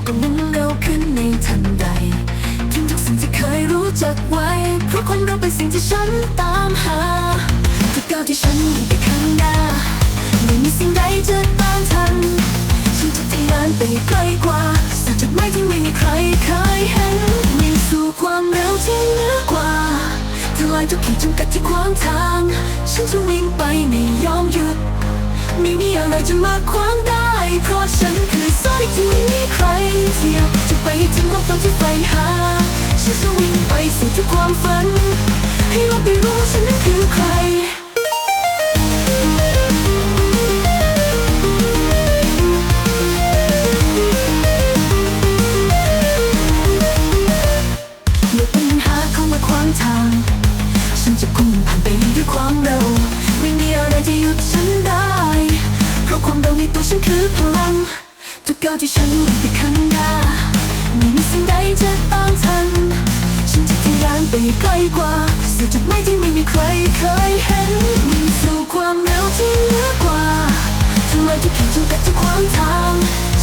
กก็หมุนเร็วขึ้นในทันใดทิ้งทุกสิ่งที่เคยรู้จักไว้ เพราะความเร็วเป็นสิ่งที่ฉันตามหาทุกก้าวที่ฉันวิ่งไปข้างหน้า ไม่มีสิ่งใดจะต้านทัน ฉันจะทะยานไปไกลกว่าสู่จุดหมายที่ไม่มีใครเคยเห็นวิ่งสู่ความเร็วที่เหนือกว่าทลายทุกขีดจำกัดที่ขวางทาง ฉันจะวิ่งไปไม่ยอมหยุด ไม่มีอะไรจะมาขวางได้ เพราะฉันคือโซนิกที่ไม่มีใค เทียบจะไปถึงความฝันที่ใฝ่หาฉันจะวิ่งไปสู่ทุกความฝัน ให้โลกได้รู้ว่าฉันนั้นคือใครเมื่อปัญหาเขามาขวางทางฉันจะพุ่งผ่านไปด้วยความเร็ว ไม่มีอะไรที่หยุดฉันได้ เพราะความเร็วในตัวฉันคือพลัง ทุกก้าวที่ฉันวิ่งไปข้างหน้าไม่มีสิ่งใดจะต้านทัน ฉันจะทะยานไปไกลกว่า สู่จุดหมายที่ไม่มีใครเคยเห็นวิ่งสู่ความเร็วที่เหนือกว่าทำลายทุกขีดจำกัดทุกขวางทาง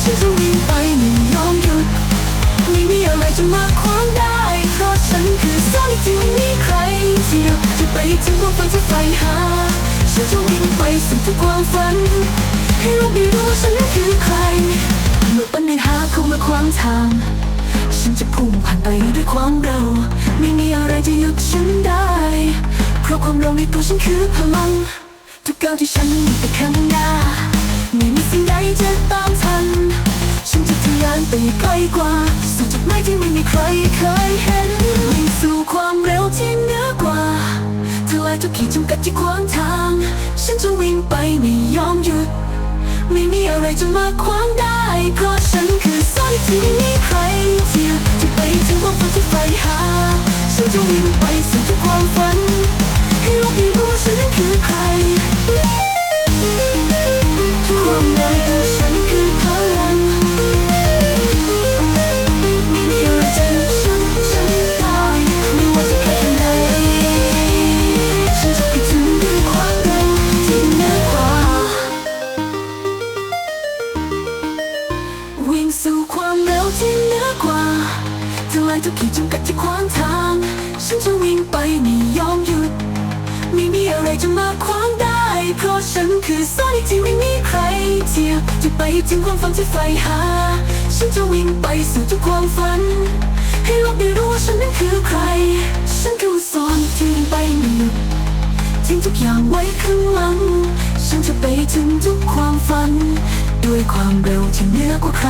ฉันจะวิ่งไปไม่ยอมหยุดไม่มีอะไรจะมาขวางได้ เพราะฉันคือโซนิกที่ไม่มีใครเทียบจะไปถึงความฝันที่ใฝ่หา ฉันจะวิ่งไปสู่ทุกความฝัน ให้โลกได้รู้ฉันนั้นคือใคร เมื่อปัญหาเข้ามาขวางทาง ฉันจะพุ่งผ่านไปด้วยความเร็ว ไม่มีอะไรจะหยุดฉันได้ เพราะความเร็วในตัวฉันคือพลัง ทุกก้าวที่ฉันวิ่งไปข้างหน้า ไม่มีสิ่งใดจะตามทัน ฉันจะทะยานไปไกลกว่า สู่จุดหมายที่ไม่มีใครเคยเห็นวิ่งสู่ความเร็วที่เหนือกว่าทลายทุกขีดจำกัดที่ขวาง ไปไม่ยอมหยุด ไม่มีอะไรจะมาขวางได้ เพราะฉันคือโซนิกที่ไม่มีใครเทียบจะไปถึงความฝันที่ใฝ่หาฉันจะวิ่ง งสู่ความเร็วที่เหนือกว่าทลายทุกขีดจำกัดที่ขวางทาง ฉันจะวิ่งไปไม่ยอมหยุด ไม่มีอะไรจะมาขวางได้ เพราะฉันคือโซนิกที่ไม่มีใครเทียบจะไปถึงความฝันที่ใฝ่หา ฉันจะวิ่งไปสู่ทุกความฝัน ให้โลกได้รู้ว่าฉันนั้นคือใคร ฉันคือโซนิกที่วิ่งไปไม่หยุดทิ้งทุกอย่างไว้ข้างหลัง ฉันจะไปถึงทุกความฝัน ด้วยความเร็วที่เหนือกว่าใคร